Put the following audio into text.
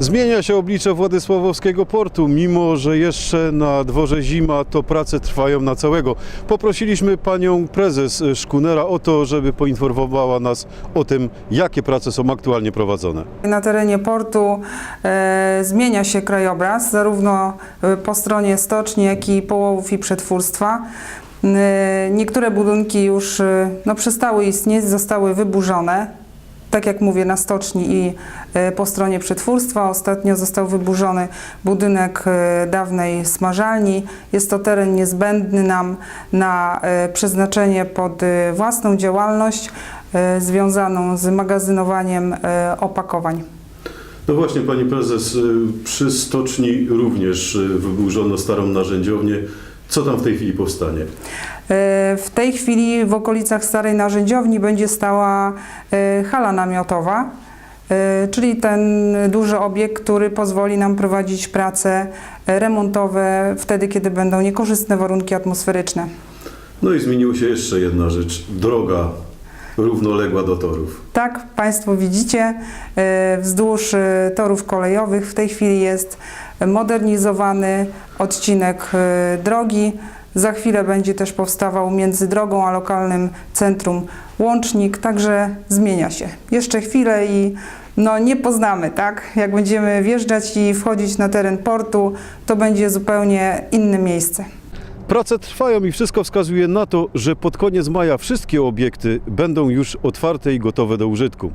Zmienia się oblicze Władysławowskiego portu, mimo że jeszcze na dworze zima, to prace trwają na całego. Poprosiliśmy panią prezes Szkunera o to, żeby poinformowała nas o tym, jakie prace są aktualnie prowadzone. Na terenie portu e, zmienia się krajobraz, zarówno e, po stronie stoczni, jak i połowów i przetwórstwa. E, niektóre budynki już e, no, przestały istnieć, zostały wyburzone. Tak jak mówię, na stoczni i e, po stronie przetwórstwa. Ostatnio został wyburzony budynek e, dawnej smażalni. Jest to teren niezbędny nam na e, przeznaczenie pod własną działalność związaną z magazynowaniem opakowań. No właśnie, pani prezes, przy stoczni również wyburzono starą narzędziownię. Co tam w tej chwili powstanie? E, W tej chwili w okolicach starej narzędziowni będzie stała e, hala namiotowa, e, czyli ten duży obiekt, który pozwoli nam prowadzić prace remontowe wtedy, kiedy będą niekorzystne warunki atmosferyczne. No i zmieniła się jeszcze jedna rzecz. Droga równoległa do torów. Tak, Państwo widzicie, e, wzdłuż e, torów kolejowych w tej chwili jest modernizowany odcinek e, drogi. Za chwilę będzie też powstawał między drogą a lokalnym centrum łącznik, także zmienia się. Jeszcze chwilę i no, nie poznamy, tak? Jak będziemy wjeżdżać i wchodzić na teren portu, to będzie zupełnie inne miejsce. Prace trwają i wszystko wskazuje na to, że pod koniec maja wszystkie obiekty będą już otwarte i gotowe do użytku.